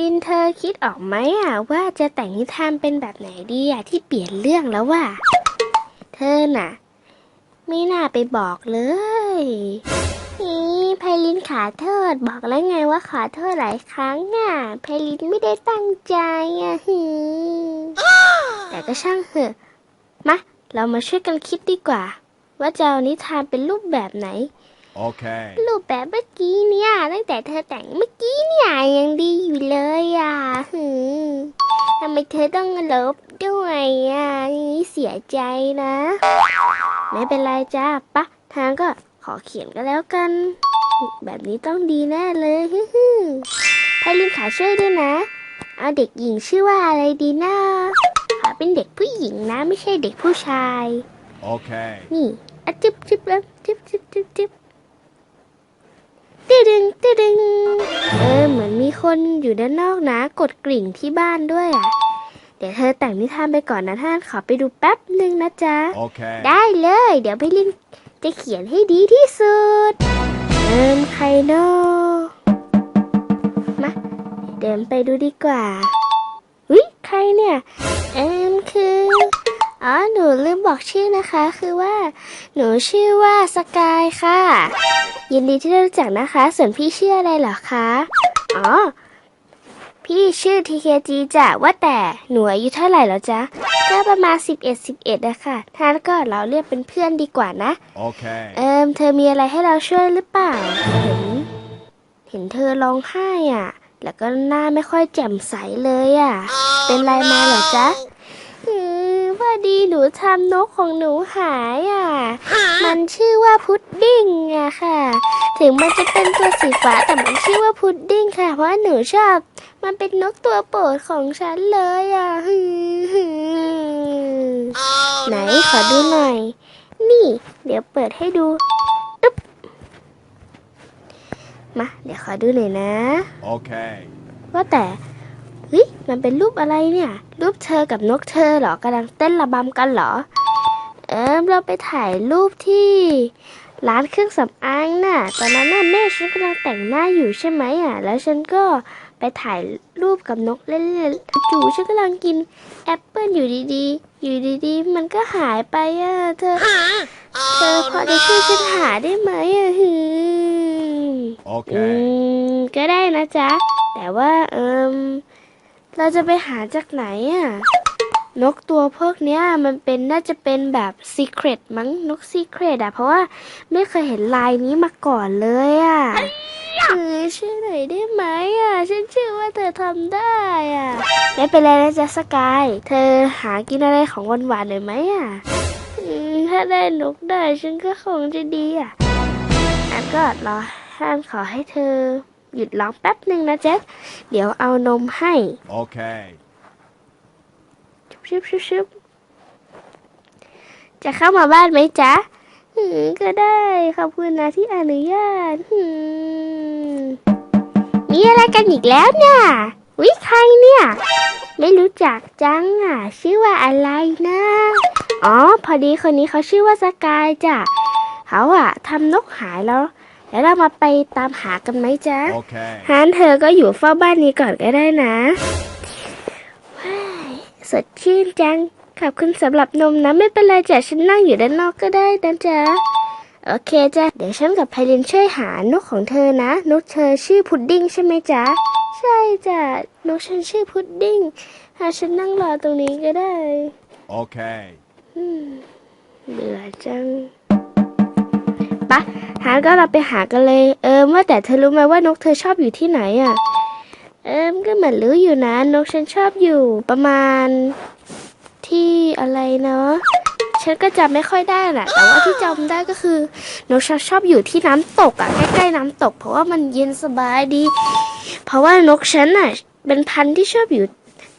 ลินเธอคิดออกไหมอะว่าจะแต่งนิทานเป็นแบบไหนดีอะที่เปลี่ยนเรื่องแล้วว่ะเธอน่ะ ไม่น่าไปบอกเลยนี่ไพลินขาโทษบอกแล้วไงว่าขอโทษหลายครั้งอะไพลินไม่ได้ตั้งใจอะฮึแต่ก็ช่างเถอะมาเรามาช่วยกันคิดดีกว่า ว่าจะเอานิทานเป็นรูปแบบไหน Okay. รูปแบบเมื่อกี้เนี่ยตั้งแต่เธอแต่งเมื่อกี้เนี่ยยังดีอยู่เลยอะหืมทำไมเธอต้องลบด้วยอะอย่างนี้เสียใจนะ ไม่เป็นไรจ้าปะทางก็ขอเขียนก็แล้วกัน แบบนี้ต้องดีแน่เลยฮึฮึไพลินขาช่วยด้วยนะ เอาเด็กหญิงชื่อว่าอะไรดีนะขอเป็นเด็กผู้หญิงนะ ไม่ใช่เด็กผู้ชาย Okay. นี่อะจิบจิบแล้วจิบจิบจิบจิบ ตึดึงตึดึงเออเหมือนมีคนอยู่ด้านนอกนะ กดกริ่งที่บ้านด้วยอะ เดี๋ยวเธอแต่งนิทานไปก่อนนะท่านขอไปดูแป๊บหนึ่งนะจ๊ะ Okay. ได้เลย เดี๋ยวพี่ลินจะเขียนให้ดีที่สุดเอิมใครเนอะมาเดินไปดูดีกว่าวิใครเนี่ยเอิมคืออ๋อหนูลืมบอกชื่อนะคะ คือว่า หนูชื่อว่าสกายค่ะ ยินดีที่ได้รู้จักนะคะ ส่วนพี่ชื่ออะไรเหรอคะ อ๋อ พี่ชื่อ TKG จ้ะ ว่าแต่หนูอายุเท่าไหร่แล้วจ๊ะ ก็ประมาณ 11 11นะคะถ้าก็เราเรียกเป็นเพื่อนดีกว่านะ Okay. เอิมเธอมีอะไรให้เราช่วยหรือเปล่า เห็น เห็นเธอร้องไห้อะ แล้วก็หน้าไม่ค่อยแจ่มใสเลยอะ เป็นไรมาเหรอจ๊ะอืมพอดีหนูทำนกของหนูหายอะ มันชื่อว่าพุดดิ้งอะค่ะ ถึงมันจะเป็นตัวสีฟ้าแต่มันชื่อว่าพุดดิ้งค่ะ เพราะว่าหนูชอบ มันเป็นนกตัวโปรดของฉันเลยอะไหนขอดูหน่อย นี่ เดี๋ยวเปิดให้ดูตึ๊บมา เดี๋ยวขอดูหน่อยนะ Okay. ว่าแต่เฮ้ยมันเป็นรูปอะไรเนี่ย รูปเธอกับนกเธอเหรอกำลังเต้นระบำกันเหรอ เออเราไปถ่ายรูปที่ร้านเครื่องสำอางน่ะ ตอนนั้นน่ะแม่ฉันกำลังแต่งหน้าอยู่ใช่ไหมอะ แล้วฉันก็ไปถ่ายรูปกับนกเล่นๆจู่ๆฉันกำลังกินแอปเปิลอยู่ดีๆ อยู่ดีๆ มันก็หายไปอะ เธอ เธอพอจะช่วยฉันหาได้ไหมอะฮึมอื Okay. มก็ได้นะจ๊ะ แต่ว่าเอิมเราจะไปหาจากไหนอะ นกตัวพวกเนี้ยมันเป็นน่าจะเป็นแบบซีเครตมั้งนกซีเครตอะเพราะว่าไม่เคยเห็นลายนี้มาก่อนเลยอะเออช่วยหน่อยได้ไหมอะฉันเชื่อว่าเธอทำได้อะไม่เป็นไรนะจ๊ะสกาย เธอหากินอะไรของหวานๆหน่อยไหมอะอืมถ้าได้นกได้ฉันก็คงจะดีอะอันก็รอห้ามขอให้เธอ หยุดร้องแป๊บหนึ่งนะเจ๊เดี๋ยวเอานมให้ Okay. ชุบชุบชุบจะเข้ามาบ้านไหมจ๊ะอืมก็ได้ขอบคุณนะที่อนุญาตอืมมีอะไรกันอีกแล้วเนี่ยวิใครเนี่ย ไม่รู้จักจังอะ ชื่อว่าอะไรนะ อ๋อ พอดีคนนี้เขาชื่อว่าสกายจ้ะเขาอะทำนกหายแล้ว แล้วเรามาไปตามหากันไหมจ๊ะ Okay. ฮานเธอก็อยู่เฝ้าบ้านนี้ก่อนก็ได้นะว้าย สดชื่นจัง ขอบคุณสำหรับนมนะไม่เป็นไรจ้ะฉันนั่งอยู่ด้านนอกก็ได้นะจ๊ะโอเคจ้ะเดี๋ยวฉันกับไพลินช่วยหานกของเธอนะ นกเธอชื่อพุดดิ้งใช่ไหมจ๊ะ ใช่จ้ะนกฉันชื่อพุดดิ้งหาฉันนั่งรอตรงนี้ก็ได้ Okay. อืมเบื่อจังปะหาก็เราไปหากันเลย เอิมว่าแต่เธอรู้ไหมว่านกเธอชอบอยู่ที่ไหนอะ เอิมก็เหมือนรู้อยู่นะ นกฉันชอบอยู่ประมาณที่อะไรเนาะฉันก็จำไม่ค่อยได้แหละแต่ว่าที่จำได้ก็คือนกฉันชอบอยู่ที่น้ำตกอะใกล้ๆน้ำตก เพราะว่ามันเย็นสบายดี เพราะว่านกฉันอะเป็นพันธุ์ที่ชอบอยู่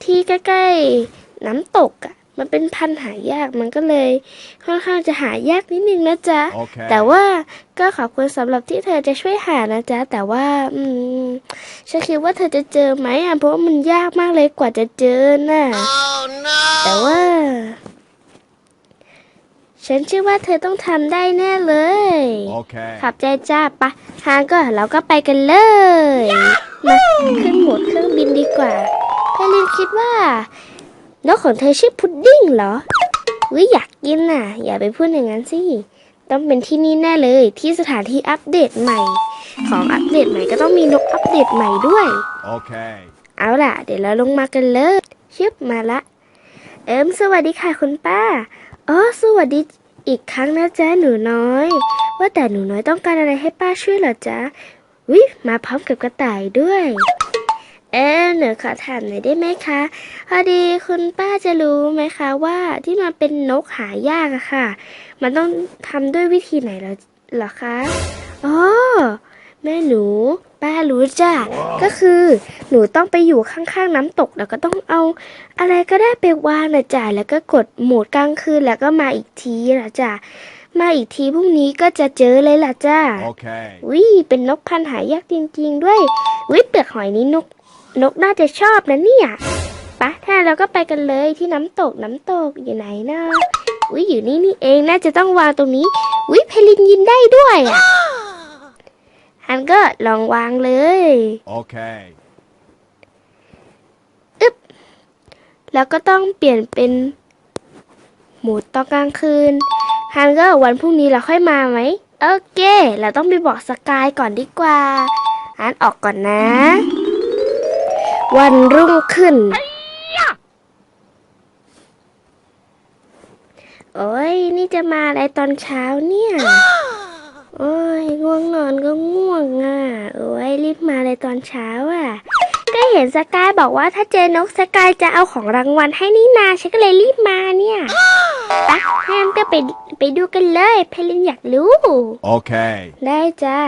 ที่ใกล้ๆน้ำตกอะ มันเป็นพันธุ์หายากมันก็เลยค่อนข้างจะหายากนิดนึงนะจ๊ะ Okay. แต่ว่าก็ขอบคุณสำหรับที่เธอจะช่วยหานะจ๊ะ แต่ว่า อืมฉันคิดว่าเธอจะเจอไหมอะเพราะว่ามันยากมากเลยกว่าจะเจอน่ะแต่ว่า ฉันเชื่อว่าเธอต้องทำได้แน่เลย Okay. ขับใจจ้าปะทางก็เราก็ไปกันเลยมาขึ้นโหมดเครื่องบินดีกว่าเพลินคิดว่า นกของเธอชื่อพุดดิ้งเหรอวิอยากกินน่ะ อย่าไปพูดอย่างนั้นสิ ต้องเป็นที่นี่แน่เลยที่สถานที่อัปเดตใหม่ ของอัปเดตใหม่ก็ต้องมีนกอัปเดตใหม่ด้วย Okay. เอาล่ะ เดี๋ยวเราลงมากันเลยชึบมาละ เอิมสวัสดีค่ะคุณป้า อ๋อ สวัสดีอีกครั้งนะจ๊ะหนูน้อย ว่าแต่หนูน้อยต้องการอะไรให้ป้าช่วยเหรอจ๊ะวิมาพร้อมกับกระต่ายด้วย เอ๊ะหนูขอถามหน่อยได้ไหมคะพอดีคุณป้าจะรู้ไหมคะว่าที่มันเป็นนกหายากอะค่ะ มันต้องทำด้วยวิธีไหนเหรอเหรอคะอ๋อแม่หนู ป้ารู้จ้ะ ก็คือหนูต้องไปอยู่ข้างๆน้ำตกแล้วก็ต้องเอา อะไรก็ได้ไปวางนะจ๊ะแล้วก็กดโหมดกลางคืนแล้วก็มาอีกทีนะจ๊ะมาอีกทีพรุ่งนี้ก็จะเจอเลยล่ะจ้า Okay. วิเป็นนกพันธุ์หายากจริง ๆ ด้วย วิเปลือกหอยนี้นก นกน่าจะชอบนะเนี่ยปะถ้าเราก็ไปกันเลยที่น้ำตกน้ำตกอยู่ไหนนะวิอยู่นี่นี่เองน่าจะต้องวางตรงนี้วิเพลินยินได้ด้วยอะฮันก็ลองวางเลย Okay. แล้วก็ต้องเปลี่ยนเป็นโหมดตอนกลางคืนฮันก็วันพรุ่งนี้เราค่อยมาไหมโอเค เราต้องไปบอกสกายก่อนดีกว่าฮันออกก่อนนะ วันรุ่งขึ้น โอ้ย นี่จะมาอะไรตอนเช้าเนี่ย โอ้ย ง่วงนอนก็ง่วงอะ โอ้ย รีบมาเลยตอนเช้าอะ ก็เห็นสกายบอกว่าถ้าเจอนกสกายจะเอาของรางวัลให้นี่นา ฉันก็เลยรีบมาเนี่ยปะงั้นก็ไปไปดูกันเลย เพลินอยากรู้ Okay. ได้จ้า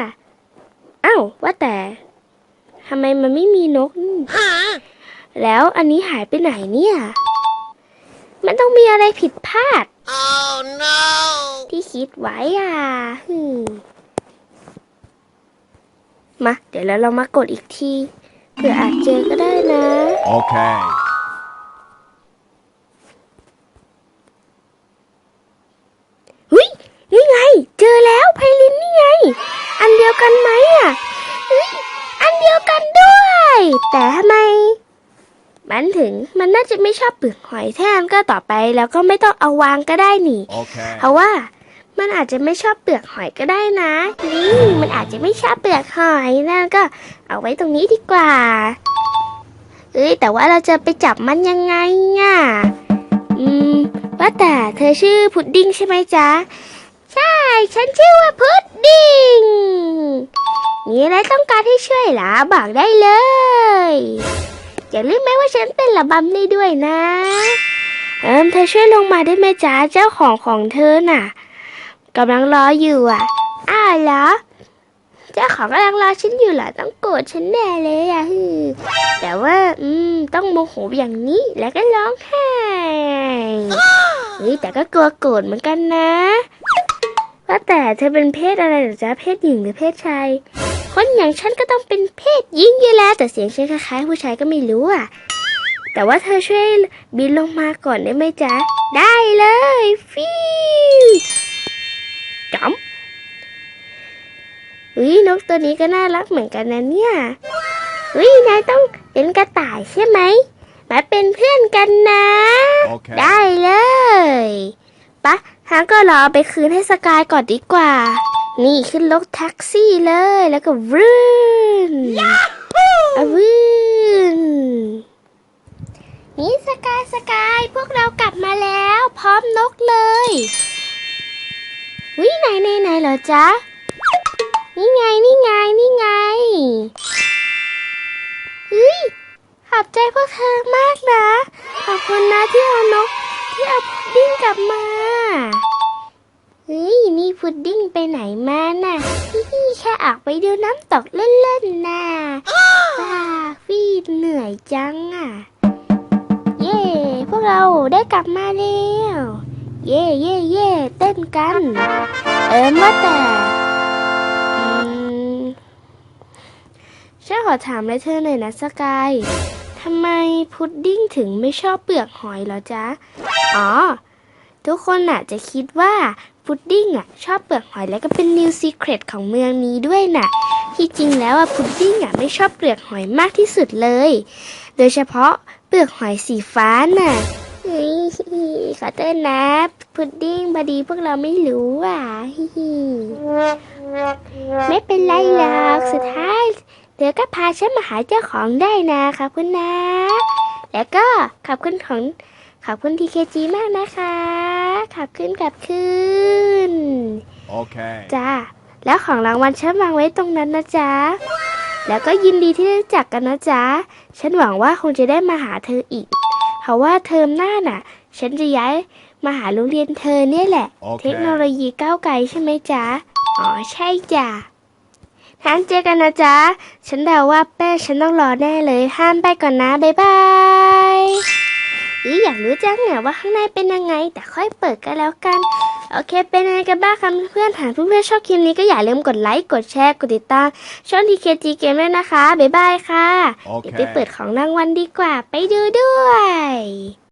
อ้าวว่าแต่ทำไมมันไม่มีนกนี่แล้วอันนี้หายไปไหนเนี่ย มันต้องมีอะไรผิดพลาด Oh no! ที่คิดไว้อะฮึมมา เดี๋ยวเราเรามากดอีกทีเผื่ออาจเจอก็ได้นะ Okay. เนถึงมันน่าจะไม่ชอบเปลือกหอยแทนก็ต่อไปแล้วก็ไม่ต้องเอาวางก็ได้นี่ Okay. เพราะว่ามันอาจจะไม่ชอบเปลือกหอยก็ได้นะ นี่มันอาจจะไม่ชอบเปลือกหอยนั่นก็เอาไว้ตรงนี้ดีกว่า เอ้ยแต่ว่าเราจะไปจับมันยังไงอะอืมว่าแต่เธอชื่อพุดดิ้งใช่ไหมจ๊ะ ใช่ ฉันชื่อว่าพุดดิ้งมีอะไรต้องการให้ช่วยเหรอบอกได้เลย อย่าลืมไหมว่าฉันเป็นระบำได้ด้วยนะ เอิมเธอช่วยลงมาได้ไหมจ๊ะเจ้าของของเธอน่ะกำลังรออยู่อะ อ้าวเหรอ เจ้าของกำลังรอฉันอยู่เหรอต้องโกรธฉันแน่เลยอะฮึแต่ว่า อืม ต้องโมโหอย่างนี้แล้วก็ร้องไห้เฮ้ยแต่ก็กลัวโกรธเหมือนกันนะว่าแต่เธอเป็นเพศอะไรหรอจ๊ะเพศหญิงหรือเพศชาย คนอย่างฉันก็ต้องเป็นเพศหญิงอยู่แล้วแต่เสียงฉันคล้ายๆผู้ชายก็ไม่รู้อะ แต่ว่าเธอช่วยบินลงมาก่อนได้ไหมจ๊ะ ได้เลยฟิวจอมอุ้ยนกตัวนี้ก็น่ารักเหมือนกันนะเนี่ยอุ้ยนายต้องเป็นกระต่ายใช่ไหมมาเป็นเพื่อนกันนะโอเคได้เลยปะทางก็รอเอาไปคืนให้สกายก่อนดีกว่า นี่ขึ้นรถแท็กซี่เลยแล้วก็วืนอะวืนนี่สกายสกายพวกเรากลับมาแล้ว พร้อมนกเลยวิไหนไหนไหนเหรอจ๊ะ นี่ไงนี่ไงนี่ไงเฮ้ยขอบใจพวกเธอมากนะ ขอบคุณนะที่เอานกที่เอาพุดดิ้งกลับมาเฮ้ยนี่พุดดิ้งไปไหนมาน่ะพี่แค่ออกไปดูน้ำตกเล่นๆน่ะว้าฟี่เหนื่อยจังอะ เย่พวกเราได้กลับมาแล้วเย่เย่เย่เต้นกัน เออว่าแต่อืมฉันขอถามอะไรเธอหน่อยนะสกายทำไมพุดดิ้งถึงไม่ชอบเปลือกหอยเหรอจ๊ะ อ๋อ ทุกคนน่ะจะคิดว่า พุดดิ้งอะชอบเปลือกหอยและก็เป็นนิวซีเครตของเมืองนี้ด้วยน่ะ ที่จริงแล้วอะพุดดิ้งอะไม่ชอบเปลือกหอยมากที่สุดเลย โดยเฉพาะเปลือกหอยสีฟ้าน่ะเฮ้ยขอโทษนะ พุดดิ้งพอดีพวกเราไม่รู้อะฮิไม่เป็นไรหรอกสุดท้ายเธอก็พาฉันมาหาเจ้าของได้นะขอบคุณนะ แล้วก็ขอบคุณของ ขอบคุณทีเคจีมากนะคะ ขอบคุณกลับคืน Okay. จ้า แล้วของรางวัลฉันวางไว้ตรงนั้นนะจ๊ะ แล้วก็ยินดีที่ได้รู้จักกันนะจ๊ะ ฉันหวังว่าคงจะได้มาหาเธออีก เพราะว่าเทอมหน้าน่ะ ฉันจะย้ายมาหาโรงเรียนเธอเนี่ยแหละ โอเค เทคโนโลยีก้าวไกลใช่ไหมจ๊ะ อ๋อใช่จ้ะทั้งเจอกันนะจ๊ะ ฉันเดาว่าแป้ฉันต้องรอแน่เลย ห้ามไปก่อนนะ บ๊ายบายเอยอยากรู้จังเนี่ยว่าข้างในเป็นยังไง แต่ค่อยเปิดกันแล้วกัน โอเค เป็นยังไงกันบ้างคะเพื่อนๆหากเพื่อนๆชอบคลิปนี้ก็อย่าลืมกดไลค์ กดแชร์ กดติดตาม ช่อง TKG Game ด้วยนะคะ บ๊ายบายค่ะโอเคเดี๋ยวไปเปิดของรางวัลดีกว่า ไปดูด้วย